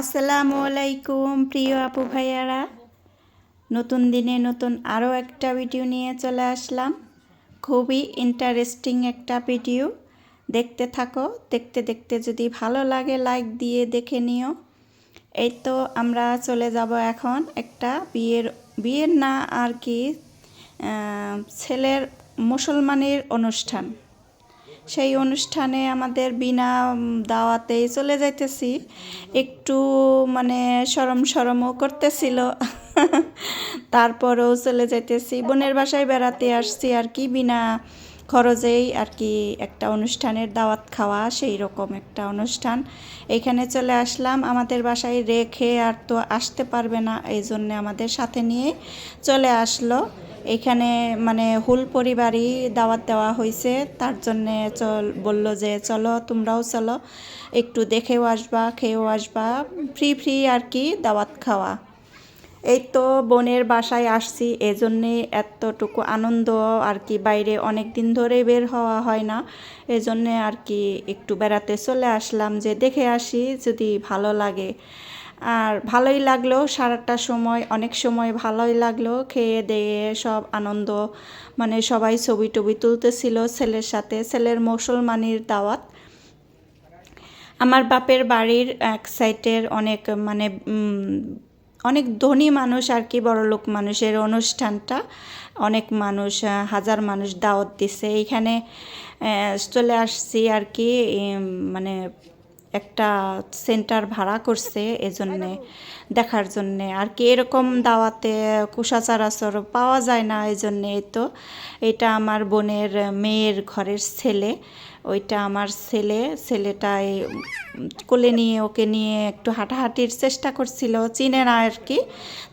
আসসালামু আলাইকুম, প্রিয় আপু ভাইয়ারা। নতুন দিনে নতুন আরও একটা ভিডিও নিয়ে চলে আসলাম। খুবই ইন্টারেস্টিং একটা ভিডিও। দেখতে থাকো, দেখতে দেখতে যদি ভালো লাগে লাইক দিয়ে দেখে নিও। এই তো আমরা চলে যাব এখন একটা বিয়ের বিয়ের না আর কি ছেলের মুসলমানের অনুষ্ঠান। সেই অনুষ্ঠানে আমাদের বিনা দাওয়াতেই চলে যাইতেছি। একটু মানে সরম সরমও করতেছিল। তারপরেও চলে যাইতেছি। বোনের বাসায় বেড়াতে আসছি আর কি বিনা খরচেই আর কি একটা অনুষ্ঠানের দাওয়াত খাওয়া, সেই রকম একটা অনুষ্ঠান। এখানে চলে আসলাম। আমাদের বাসায় রেখে আর তো আসতে পারবে না, এই জন্যে আমাদের সাথে নিয়ে চলে আসলো। এখানে মানে হুল পরিবারই দাওয়াত দেওয়া হয়েছে তার জন্যে চল, বলল যে চলো, তোমরাও চলো, একটু দেখেও আসবা, খেয়েও আসবা, ফ্রি ফ্রি আর কি দাওয়াত খাওয়া। এই তো বোনের বাসায় আসছি, এজন্যে এতটুকু আনন্দ আর কি বাইরে অনেক দিন ধরে বের হওয়া হয় না। এজন্যে আর কি একটু বেড়াতে চলে আসলাম যে দেখে আসি যদি ভালো লাগে। আর ভালোই লাগল সারাটা সময়, অনেক সময় ভালোই লাগল খেয়ে দেয়ে সব আনন্দ মানে সবাই ছবি টবি তুলতেছিল ছেলের সাথে, ছেলের মুসলমানির দাওয়াত। আমার বাপের বাড়ির এক সাইডের অনেক মানে অনেক ধনী মানুষ আর কি বড়লোক মানুষের অনুষ্ঠানটা। অনেক মানুষ হাজার মানুষ দাওয়াত দিছে। এইখানে চলে আসছি আর কি মানে একটা সেন্টার ভাড়া করছে এজন্যে, দেখার জন্যে। আর কি এরকম দাওয়াতে কুসাচারাচর পাওয়া যায় না এই জন্যে তো। এটা আমার বোনের মেয়ের ঘরের ছেলে। ওইটা আমার ছেলে। ছেলেটাই কোলে নিয়ে ওকে নিয়ে একটু হাঁটাহাঁটির চেষ্টা করছিল, চিনে না আর কি।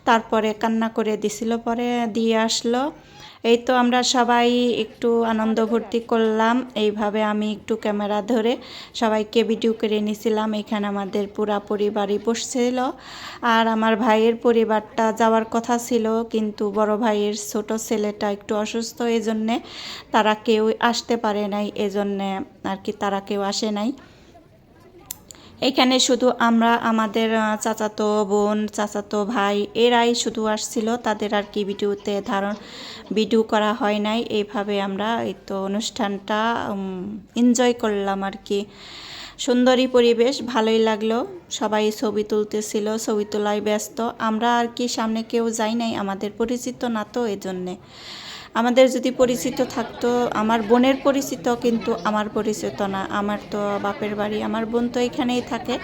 তারপরে কান্না করে দিছিল, পরে দিয়ে আসলো। এই তো আমরা সবাই একটু আনন্দ ভর্তি করলাম। এইভাবে আমি একটু ক্যামেরা ধরে সবাইকে ভিডিও করে নিয়েছিলাম। এখানে আমাদের পুরা পরিবারই বসছিল। আর আমার ভাইয়ের পরিবারটা যাওয়ার কথা ছিল, কিন্তু বড় ভাইয়ের ছোট ছেলেটা একটু অসুস্থ এই জন্যে তারা কেউ আসতে পারে নাই। এজন্যে আর কি তারা কেউ আসে নাই। এখানে শুধু আমরা, আমাদের চাচাতো বোন, চাচাতো ভাই এরাই শুধু আসছিল। তাদের আর কি ভিডিওতে ধারণ, ভিডিও করা হয় নাই। এইভাবে আমরা এই তো অনুষ্ঠানটা এনজয় করলাম আর কি। সুন্দরী পরিবেশ, ভালোই লাগল। সবাই ছবি তুলতেছিল, ছবি তোলায় ব্যস্ত। আমরা আর কি সামনে কেউ যাই নাই, আমাদের পরিচিত না তো, এজন্যে। আমাদের যদি পরিচিত থাকতো, আমার বোনের পরিচিত কিন্তু আমার পরিচিত না। আমার তো বাপের বাড়ি, আমার বোন তো এখানেই থাকে।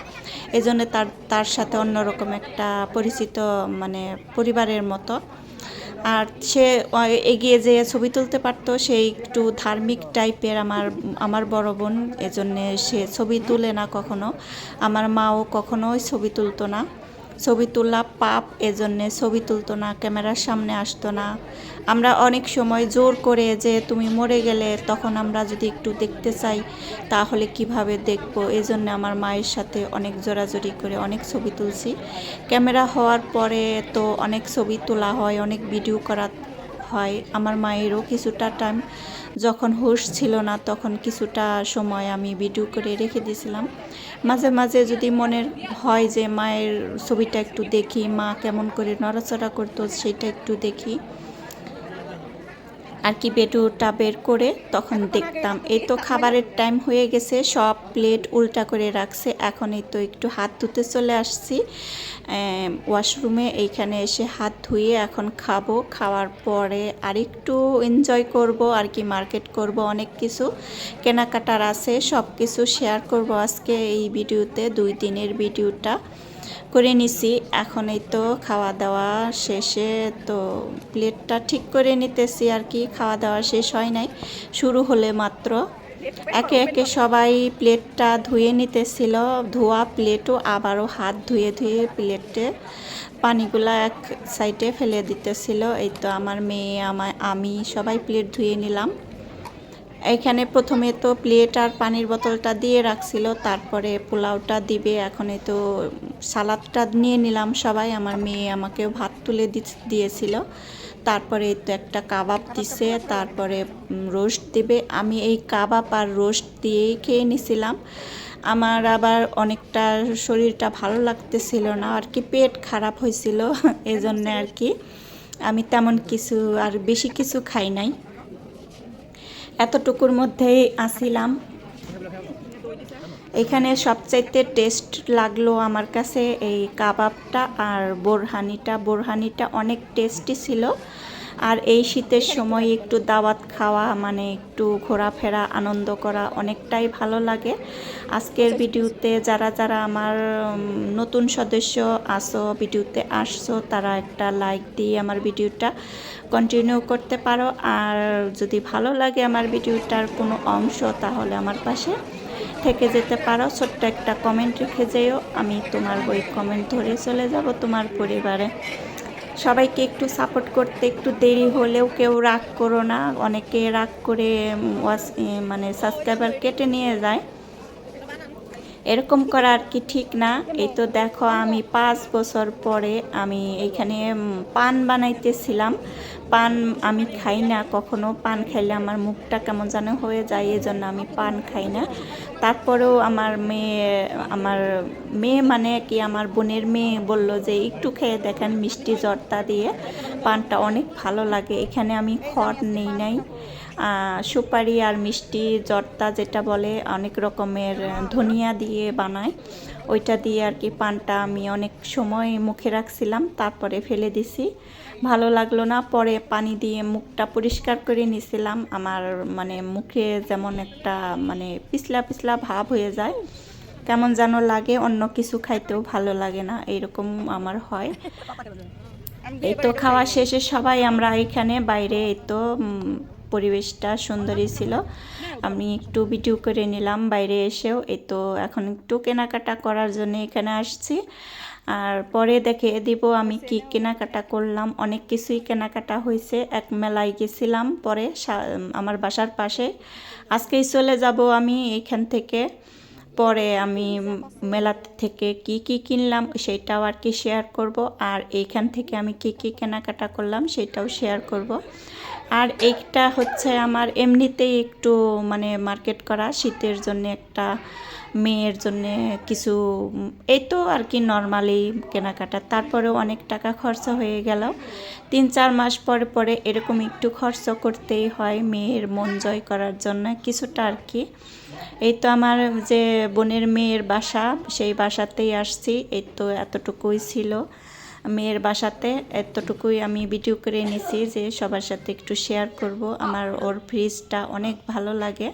এজন্য তার তার সাথে অন্যরকম একটা পরিচিত মানে পরিবারের মতো। আর সে এগিয়ে যেয়ে ছবি তুলতে পারতো। সে একটু ধার্মিক টাইপের আমার আমার বড় বোন। এজন্যে সে ছবি তুলে না কখনো। আমার মাও কখনোই ছবি তুলতো না। ছবি তোলা পাপ, এজন্যে ছবি তুলতো না, ক্যামেরার সামনে আসতো না। আমরা অনেক সময় জোর করে যে তুমি মরে গেলে তখন আমরা যদি একটু দেখতে চাই, তাহলে কীভাবে দেখব? এই জন্য আমার মায়ের সাথে অনেক জোরাজোরি করে অনেক ছবি তুলছি। ক্যামেরা হওয়ার পরে তো অনেক ছবি তোলা হয়, অনেক ভিডিও করা হয়। আমার মায়েরও কিছুটা টাইম যখন হুশ ছিল না, তখন কিছুটা সময় আমি ভিডিও করে রেখে দিয়েছিলাম। মাঝে মাঝে যদি মনের হয় যে, মায়ের ছবিটা একটু দেখি, মা কেমন করে নড়াচড়া করতো সেটা একটু দেখি। আর কি বেডুটা বের করে তখন দেখতাম। এই তো খাবারের টাইম হয়ে গেছে, সব প্লেট উল্টা করে রাখছে। এখন এই তো একটু হাত ধুতে চলে আসছি। ওয়াশরুমে এইখানে এসে হাত ধুয়ে এখন খাব। খাওয়ার পরে আর একটু এনজয় করব আর কি মার্কেট করব অনেক কিছু। কেনাকাটার আছে সব কিছু শেয়ার করব আজকে এই ভিডিওতে, দুই দিনের ভিডিওটা করে নিছি। এখন এই তো খাওয়া দাওয়া শেষে তো প্লেটটা ঠিক করে নিতেছি আর কি খাওয়া দাওয়া শেষ হয় নাই। শুরু হলে মাত্র। একে একে সবাই প্লেটটা ধুয়ে নিতেছিল। ধোয়া প্লেটও আবারও হাত ধুয়ে ধুয়ে প্লেটে পানিগুলা এক সাইডে ফেলে দিতেছিল। এই তো আমার মেয়ে, আমার, আমি সবাই প্লেট ধুয়ে নিলাম। এখানে প্রথমে তো প্লেট আর পানির বোতলটা দিয়ে রাখছিল, তারপরে পোলাওটা দিবে। এখন তো সালাদটা নিয়ে নিলাম সবাই। আমার মেয়ে আমাকেও ভাত তুলে দিয়েছিল। তারপরে এই তো একটা কাবাব দিছে তারপরে রোস্ট দিবে। আমি এই কাবাব আর রোস্ট দিয়েই খেয়ে নিছিলাম। আমার আবার অনেকটা শরীরটা ভালো লাগতেছিল না আর কি পেট খারাপ হয়েছিল এই জন্য আর কি। আমি তেমন কিছু আর বেশি কিছু খাই নাই। এতটুকুর মধ্যেই আসিলাম। এখানে সবচাইতে টেস্ট লাগল আমার কাছে এই কাবাবটা আর বোরহানিটা। বোরহানিটা অনেক টেস্টি ছিল। আর এই শীতের সময় একটু দাওয়াত খাওয়া মানে একটু ঘোরাফেরা, আনন্দ করা অনেকটাই ভালো লাগে। আজকের ভিডিওতে যারা যারা আমার নতুন সদস্য আসো ভিডিওতে আসছো, তারা একটা লাইক দিয়ে আমার ভিডিওটা কন্টিনিউ করতে পারো। আর যদি ভালো লাগে আমার ভিডিওটার কোনো অংশ, তাহলে আমার পাশে থেকে যেতে পারো, ছোট্ট একটা কমেন্ট রেখে যেও। আমি তোমার ওই কমেন্ট ধরে চলে যাব তোমার পরিবারে। সবাইকে একটু সাপোর্ট করতে একটু দেরি হলেও কেউ রাগ করো না। অনেকে রাগ করে মানে সাবস্ক্রাইবার কেটে নিয়ে যায়। এরকম করা আর কি ঠিক না? এই তো দেখো আমি পাঁচ বছর পরে আমি এইখানে উম, পান বানাইতেছিলাম। পান আমি খাই না কখনো পান খাইলে আমার মুখটা কেমন যেন হয়ে যায় এই জন্য আমি পান খাই না। তারপরেও আমার মেয়ে আমার মেয়ে মানে কি আমার বোনের মেয়ে বলল যে একটু খেয়ে দেখেন মিষ্টি জর্দা দিয়ে পানটা অনেক ভালো লাগে। এখানে আমি খড় নেই নাই। সুপারি আর মিষ্টি জর্দা যেটা বলে অনেক রকমের ধনিয়া দিয়ে বানায়। ওইটা দিয়ে আর কি পানটা আমি অনেক সময় মুখে রাখছিলাম তারপরে ফেলে দিছি। ভালো লাগল না পরে পানি দিয়ে মুখটা পরিষ্কার করে নিছিলাম। আমার মানে মুখে যেমন একটা মানে পিছলা পিছলা ভাব হয়ে যায় কেমন যেন লাগে অন্য কিছু খাইতেও ভালো লাগে না এরকম আমার হয়। এই তো খাওয়া শেষে সবাই আমরা এখানে বাইরে এই তো পরিবেশটা সুন্দরই ছিল। আমি একটু ভিডিও করে নিলাম বাইরে এসেও। এই তো এখন একটু কেনাকাটা করার জন্য এখানে আসছি। আর পরে দেখে দিব আমি কি কেনাকাটা করলাম। অনেক কিছুই কেনাকাটা হয়েছে। এক মেলায় গেছিলাম পরে আমার বাসার পাশে। আজকেই চলে যাব আমি এখান থেকে। পরে আমি মেলা থেকে কি কি কিনলাম সেটাও আর কি শেয়ার করব। আর এইখান থেকে আমি কি কি কেনাকাটা করলাম সেটাও শেয়ার করব। আর এইটা হচ্ছে আমার এমনিতেই একটু মানে মার্কেট করা, শীতের জন্য একটা, মেয়ের জন্য কিছু, এই তো আর কি নর্মালি কেনাকাটা। তারপরেও অনেক টাকা খরচা হয়ে গেল। তিন চার মাস পরে পরে এরকম একটু খরচ করতেই হয় মেয়ের মন জয় করার জন্য কিছুটা আর কি। এই তো আমার যে বোনের মেয়ের বাসা, সেই বাসাতেই আসছি। এই তো এতটুকুই ছিল মেয়ের বাসাতে। এতটুকুই আমি ভিডিও করে নিছি যে সবার সাথে একটু শেয়ার করব। আমার ওর ফ্রিজটা অনেক ভালো লাগে।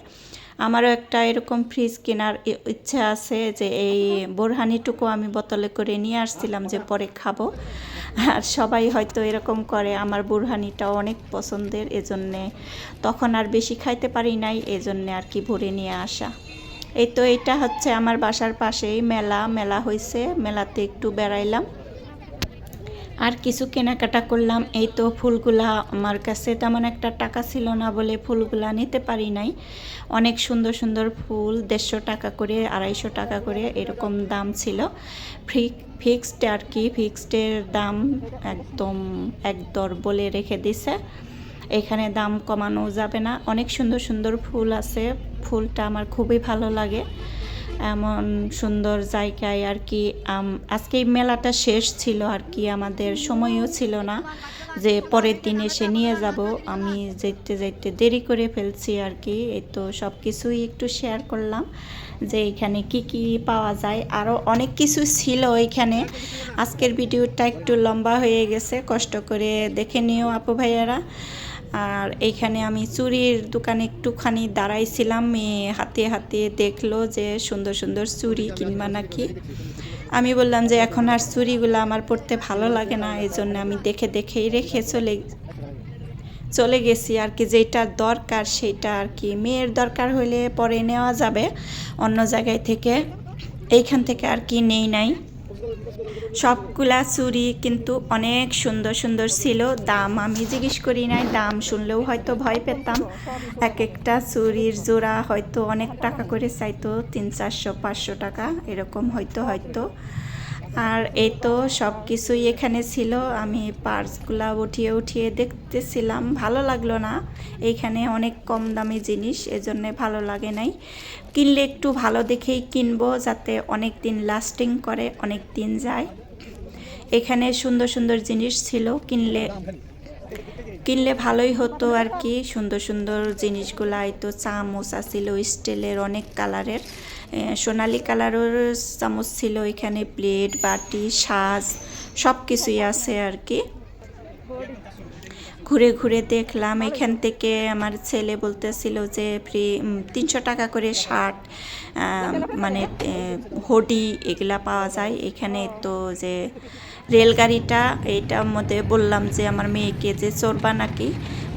আমারও একটা এরকম ফ্রিজ কেনার ইচ্ছা আছে যে এই বোরহানিটুকু আমি বোতলে করে নিয়ে আসছিলাম যে পরে খাব। আর সবাই হয়তো এরকম করে, আমার বুরহানিটা অনেক পছন্দের, এজন্যে তখন আর বেশি খাইতে পারি নাই, এজন্যে আর কি ভরে নিয়ে আসা। এই তো এটা হচ্ছে আমার বাসার পাশেই মেলা মেলা হয়েছে মেলাতে একটু বেড়াইলাম। আর কিছু কেনাকাটা করলাম, এই তো ফুলগুলা আমার কাছে তেমন একটা টাকা ছিল না বলে ফুলগুলা নিতে পারি নাই। অনেক সুন্দর সুন্দর ফুল, দেড়শো টাকা করে, আড়াইশো টাকা করে এরকম দাম ছিল। ফ্রি ফিক্সড আর কি, ফিক্সডের দাম একদম একদর বলে রেখে দিছে। এখানে দাম কমানো যাবে না। অনেক সুন্দর সুন্দর ফুল আছে। ফুলটা আমার খুবই ভালো লাগে। এমন সুন্দর জায়গায় আর কি আজকে মেলাটা শেষ ছিল আর কি, আমাদের সময়ও ছিল না যে পরের দিন এসে নিয়ে যাব। আমি যেতে যেতে দেরি করে ফেলছি আর কি, এই তো সব কিছুই একটু শেয়ার করলাম যে এখানে কি কি পাওয়া যায়। আরও অনেক কিছু ছিল এখানে। আজকের ভিডিওটা একটু লম্বা হয়ে গেছে, কষ্ট করে দেখে নিও আপু ভাইয়ারা। আর এইখানে আমি চুরির দোকানে একটুখানি দাঁড়াইছিলাম। মেয়ে হাতে হাতে দেখল যে সুন্দর সুন্দর চুড়ি কিনবা নাকি। আমি বললাম যে, এখন আর চুড়িগুলো আমার পড়তে ভালো লাগে না এই জন্য আমি দেখে দেখেই রেখে চলে চলে গেছি। আর কি যেটা দরকার সেটা আর কি। মেয়ের দরকার হলে পরে নেওয়া যাবে, অন্য জায়গায় থেকে। এইখান থেকে আর কি নেই নাই। সবগুলা চুরি কিন্তু অনেক সুন্দর সুন্দর ছিল। দাম আমি জিজ্ঞেস করি নাই, দাম শুনলেও হয়তো ভয় পেতাম। এক একটা চুরির জোড়া হয়তো অনেক টাকা করে চাইতো, তিন, চারশো, পাঁচশো টাকা, এরকম হয়তো হয়তো। আর এই তো সব কিছুই এখানে ছিল। আমি পার্সগুলা উঠিয়ে উঠিয়ে দেখতেছিলাম। ভালো লাগল না। এইখানে অনেক কম দামি জিনিস, এজন্যে ভালো লাগে নাই। কিনলে একটু ভালো দেখেই কিনবো, যাতে অনেক দিন লাস্টিং করে, অনেক দিন যায়। এখানে সুন্দর সুন্দর জিনিস ছিল। কিনলে কিনলে ভালোই হতো আর কি। সুন্দর সুন্দর জিনিসগুলা এই তো চামচ আছিল, স্টিলের অনেক কালারের সোনালি কালারের চামচ ছিল, এখানে প্লেট, বাটি, সাজ সব কিছুই আছে আর কি। ঘুরে ঘুরে দেখলাম, এখান থেকে আমার ছেলে বলতেছিল যে, ফ্রি তিনশো টাকা করে শার্ট মানে হডি, এগুলা পাওয়া যায়। এখানে তো যে রেলগাড়িটা, এইটার মধ্যে বললাম যে আমার মেয়েকে যে চড়বা নাকি,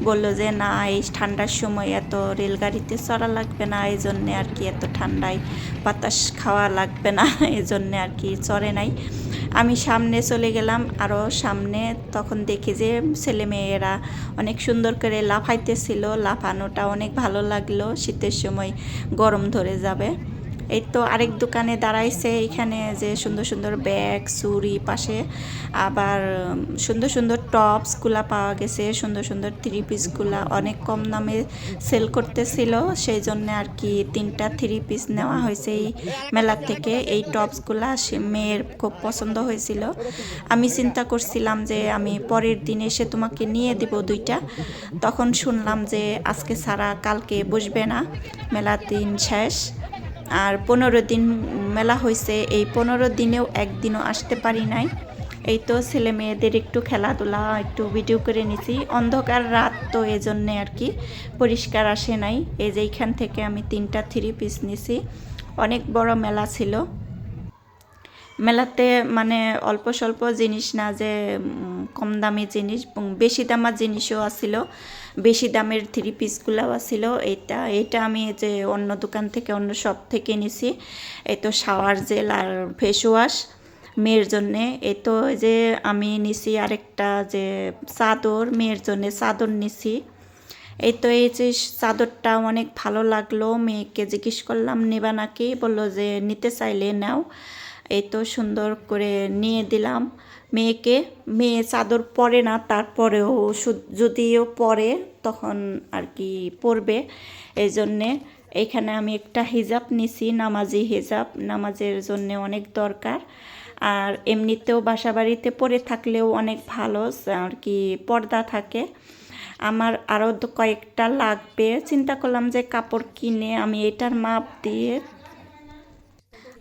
বলল যে না, এই ঠান্ডার সময় এত রেলগাড়িতে চড়া লাগবে না, এই জন্যে আর কি এত ঠান্ডায় বাতাস খাওয়া লাগবে না, এই জন্যে আর কি চড়ে নাই। আমি সামনে চলে গেলাম আরও সামনে তখন দেখি যে ছেলে মেয়েরা অনেক সুন্দর করে লাফাইতেছিল, লাফানোটা অনেক ভালো লাগল, শীতের সময় গরম ধরে যাবে। এই তো আরেক দোকানে দাঁড়াইছে এখানে যে সুন্দর সুন্দর ব্যাগ চুরি পাশে আবার সুন্দর সুন্দর টপসগুলা পাওয়া গেছে, সুন্দর সুন্দর থ্রি পিসগুলা অনেক কম দামে সেল করতেছিল। সেই জন্য আর কি তিনটা থ্রি পিস নেওয়া হয়েছে এই মেলা থেকে। এই টপসগুলা মেয়ের খুব পছন্দ হয়েছিল। আমি চিন্তা করছিলাম যে আমি পরের দিন এসে তোমাকে নিয়ে দিব দুইটা। তখন শুনলাম যে আজকে ছাড়া কালকে বসবে না। মেলা দিন শেষ। আর পনেরো দিন মেলা হয়েছে। এই পনেরো দিনেও একদিনও আসতে পারি নাই। এই তো ছেলে মেয়েদের একটু খেলাধুলা, একটু ভিডিও করে নিছি। অন্ধকার রাত তো এই জন্যে আর কি পরিষ্কার আসে নাই। এই যে এইখান থেকে আমি তিনটা থ্রি পিস নিছি। অনেক বড় মেলা ছিল। মেলাতে মানে অল্প স্বল্প জিনিস না যে কম দামি জিনিস উম, বেশি দামার জিনিসও আছিল বেশি দামের থ্রি পিসগুলাও আছিল এইটা এইটা আমি যে অন্য দোকান থেকে অন্য শপ থেকে নিছি। এই তো শাওয়ার জেল আর ফেস ওয়াশ মেয়ের জন্যে। এই তো যে আমি নিছি আরেকটা যে চাদর মেয়ের জন্যে চাদর নিছি। এই তো এই যে চাদরটা অনেক ভালো লাগল। মেয়েকে জিজ্ঞেস করলাম নেবা নাকি? বলল যে নিতে চাইলে নাও। এই তো সুন্দর করে নিয়ে দিলাম মেয়েকে। মেয়ে চাদর পরে না, তারপরেও যদিও পরে তখন আর কি পরবে। এই জন্যে এখানে আমি একটা হিজাব নিছি, নামাজি হিজাব। নামাজের জন্য অনেক দরকার। আর এমনিতেও বাসা বাড়িতে পরে থাকলেও অনেক ভালো, আর কি পর্দা থাকে। আমার আরও কয়েকটা লাগবে। চিন্তা করলাম যে কাপড় কিনে আমি এটার মাপ দিয়ে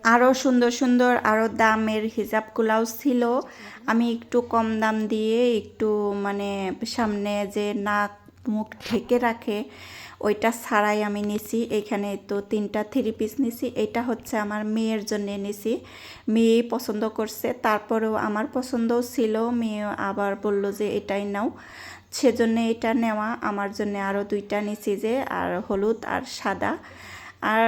আরও সুন্দর সুন্দর আরও দামের হিজাবগুলাও ছিল। আমি একটু কম দাম দিয়ে একটু মানে সামনে যে নাক মুখ ঢেকে রাখে, ওইটা ছাড়াই আমি নিছি। এখানে তো তিনটা থ্রি পিস নিছি। এটা হচ্ছে আমার মেয়ের জন্য নিছি। মেয়ে পছন্দ করছে, তারপরেও আমার পছন্দও ছিল। মেয়ে আবার বলল যে এটাই নাও। সেজন্য এটা নেওয়া। আমার জন্য আরও দুইটা নিছি যে, আর হলুদ আর সাদা। আর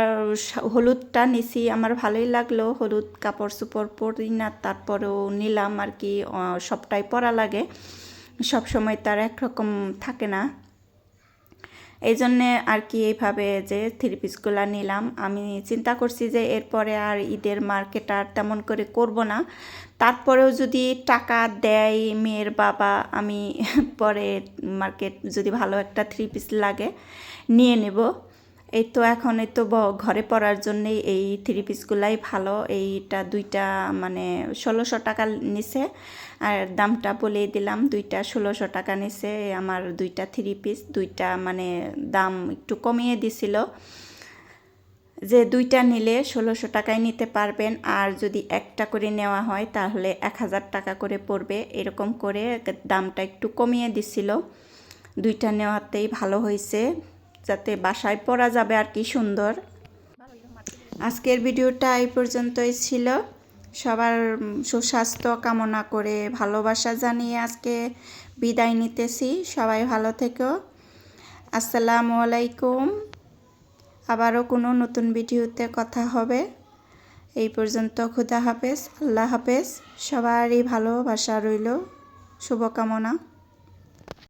হলুদটা নিছি, আমার ভালোই লাগল। হলুদ কাপড় চোপড় পরি না, তারপরেও নিলাম আর কি সবটাই পরা লাগে। সব সময় তার একরকম থাকে না। এই জন্যে আর কি এইভাবে যে থ্রি পিসগুলো নিলাম। আমি চিন্তা করছি যে এরপরে আর ঈদের মার্কেট আর তেমন করে করব না। তারপরেও যদি টাকা দেয় মেয়ের বাবা, আমি পরে মার্কেট যদি ভালো একটা থ্রি পিস লাগে, নিয়ে নেব। এই তো এখন এই তো ঘরে পড়ার জন্যেই এই থ্রি পিসগুলাই ভালো। এইটা দুইটা মানে ষোলোশো টাকা নিছে। আর দামটা বলে দিলাম, দুইটা ষোলোশো টাকা নিছে। আমার দুইটা থ্রি পিস দুইটা মানে দাম একটু কমিয়ে দিছিল। যে দুইটা নিলে ষোলোশো টাকায় নিতে পারবেন। আর যদি একটা করে নেওয়া হয়, তাহলে এক হাজার টাকা করে পড়বে। এরকম করে দামটা একটু কমিয়ে দিছিল। দুইটা নেওয়াতেই ভালো হয়েছে যাতে বাসায় পরা যাবে আর কি সুন্দর। আজকের ভিডিওটা এই পর্যন্তই ছিল। সবার সুস্বাস্থ্য কামনা করে ভালোবাসা জানিয়ে আজকে বিদায় নিতেছি। সবাই ভালো থেকো। আসসালামু আলাইকুম। আবারও কোনো নতুন ভিডিওতে কথা হবে। এই পর্যন্ত খুদা হাফেজ, আল্লাহ হাফেজ। সবারই ভালোবাসা রইল। শুভকামনা।